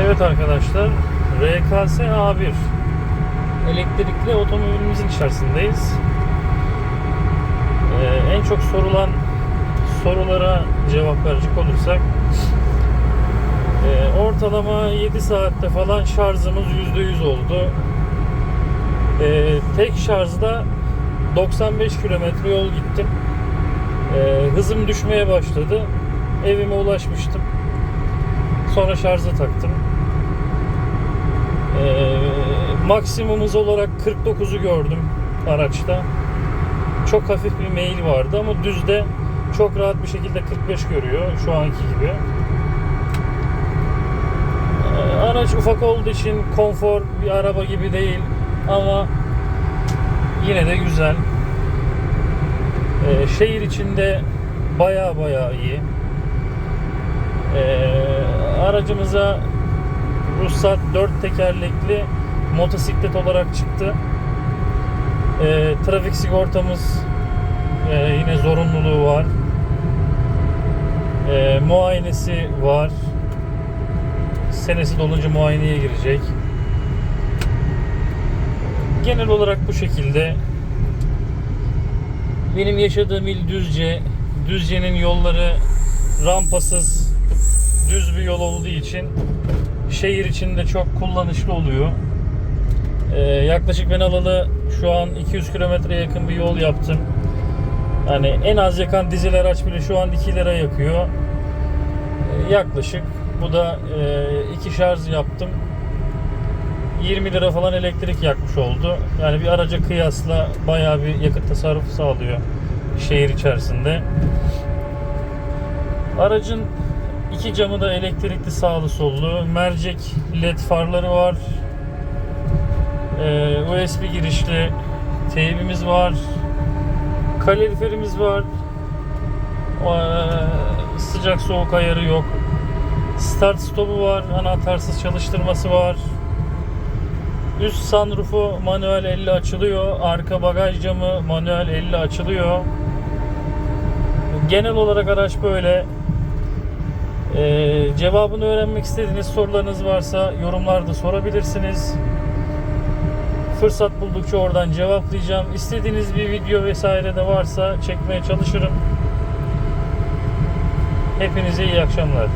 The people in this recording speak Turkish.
Evet arkadaşlar, RKS A1 elektrikli otomobilimizin içerisindeyiz. Ee, en çok sorulan sorulara cevap verecek olursak e, ortalama 7 saatte falan şarjımız %100 oldu. Ee, tek şarjda 95 kilometre yol gittim. Ee, hızım düşmeye başladı. Evime ulaşmıştım. Sonra şarja taktım. Ee, maksimumuz olarak 49'u gördüm araçta. Çok hafif bir mail vardı ama düzde çok rahat bir şekilde 45 görüyor şu anki gibi. Ee, araç ufak olduğu için konfor bir araba gibi değil ama yine de güzel. Ee, şehir içinde baya baya iyi. Ee, aracımıza ruhsat 4 tekerlekli motosiklet olarak çıktı. Ee, trafik sigortamız e, yine zorunluluğu var. Ee, muayenesi var. Senesi dolunca muayeneye girecek. Genel olarak bu şekilde. Benim yaşadığım il Düzce. Düzce'nin yolları rampasız düz bir yol olduğu için şehir içinde çok kullanışlı oluyor. Ee, yaklaşık ben alalı şu an 200 kilometre yakın bir yol yaptım. Yani en az yakan dizel araç bile şu an 2 lira yakıyor. Ee, yaklaşık. Bu da e, iki şarj yaptım. 20 lira falan elektrik yakmış oldu. Yani bir araca kıyasla bayağı bir yakıt tasarrufu sağlıyor şehir içerisinde. Aracın iki camı da elektrikli sağlı sollu. Mercek led farları var. Ee, USB girişli teybimiz var. Kaloriferimiz var. Ee, sıcak soğuk ayarı yok. Start stopu var. Anahtarsız çalıştırması var. Üst sunroofu manuel elle açılıyor. Arka bagaj camı manuel elle açılıyor. Genel olarak araç böyle. Ee, cevabını öğrenmek istediğiniz sorularınız varsa yorumlarda sorabilirsiniz. Fırsat buldukça oradan cevaplayacağım. İstediğiniz bir video vesaire de varsa çekmeye çalışırım. Hepinize iyi akşamlar.